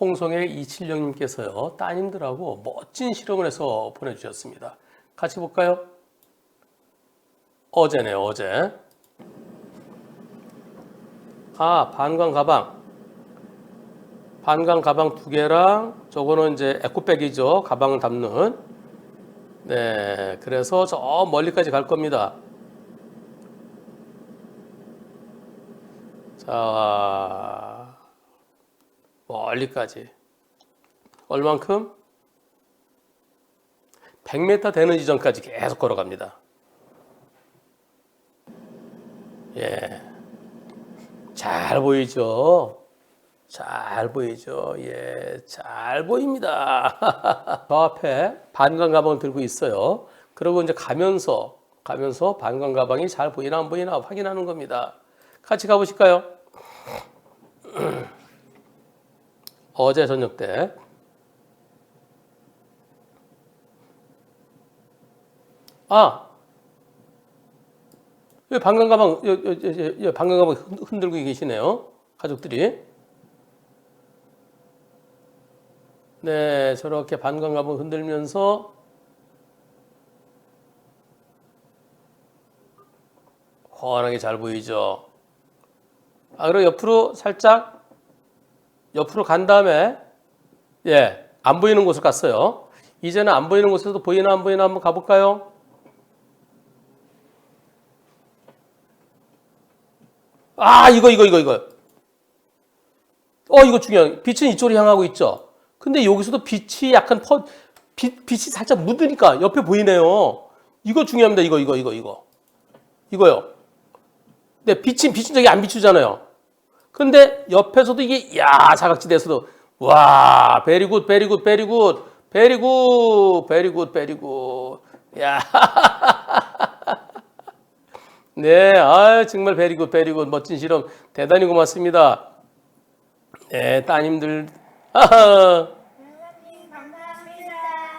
홍성의 이칠령님께서요 따님들하고 멋진 실험을 해서 보내주셨습니다. 같이 볼까요? 어제네요 어제. 아 반광 가방. 반광 가방 두 개랑 저거는 이제 에코백이죠 가방을 담는. 네 그래서 저 멀리까지 갈 겁니다. 자 멀리까지 얼만큼? 100m 되는 지점까지 계속 걸어갑니다. 예. 잘 보이죠? 잘 보이죠? 예, 잘 보입니다. 저 앞에 반광 가방을 들고 있어요. 그리고 이제 가면서, 가면서 반광 가방이 잘 보이나 안 보이나 확인하는 겁니다. 같이 가보실까요? 어제 저녁 때 아, 왜 방광 가방, 여, 여, 여, 여, 방광 가방 흔- 흔들고 계시네요. 가족들이. 네, 저렇게 방광 가방 흔들면서 환하게 잘 보이죠. 아, 그리고 옆으로 살짝 옆으로 간 다음에 예, 안 보이는 곳을 갔어요. 이제는 안 보이는 곳에도 보이나 안 보이나 한번 가볼까요? 아, 이거, 이거, 이거, 이거. 어, 이거 중요한. 빛은 이쪽으로 향하고 있죠. 근데 여기서도 빛이 약간 퍼, 빛, 빛이 살짝 묻으니까 옆에 보이네요. 이거 중요합니다. 이거, 이거, 이거, 이거. 이거요. 근데 빛이, 빛은 저기 안 비추잖아요. 근데 옆에서도 이게, 야, 사각지대에서도, 와, 베리굿, 베리굿, 베리굿, 베리굿, 베리굿, 베리굿. 야. 네, 아 정말 베리굿, 베리굿, 멋진 실험 대단히 고맙습니다. 네, 따님들.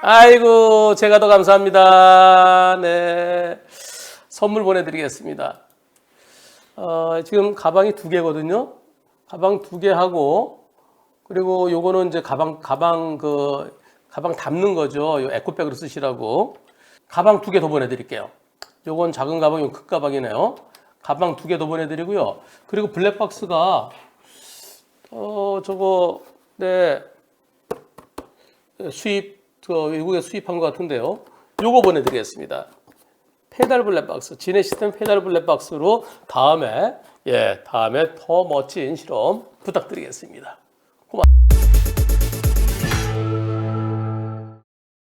아이고 제가 더 감사합니다. 네, 선물 보내드리겠습니다. 어, 지금 가방이 두 개거든요. 가방 두 개 하고 그리고 요거는 이제 가방 가방 그 가방 담는 거죠. 요 에코백으로 쓰시라고 가방 두 개 더 보내드릴게요. 요건 작은 가방, 요큰 가방이네요. 가방 두 개 더 보내드리고요. 그리고 블랙박스가 어 저거 네 수입 그 외국에 수입한 것 같은데요. 요거 보내드리겠습니다. 페달 블랙박스 진해 시스템 페달 블랙박스로 다음에 예 다음에 더 멋진 실험 부탁드리겠습니다. 고맙습니다.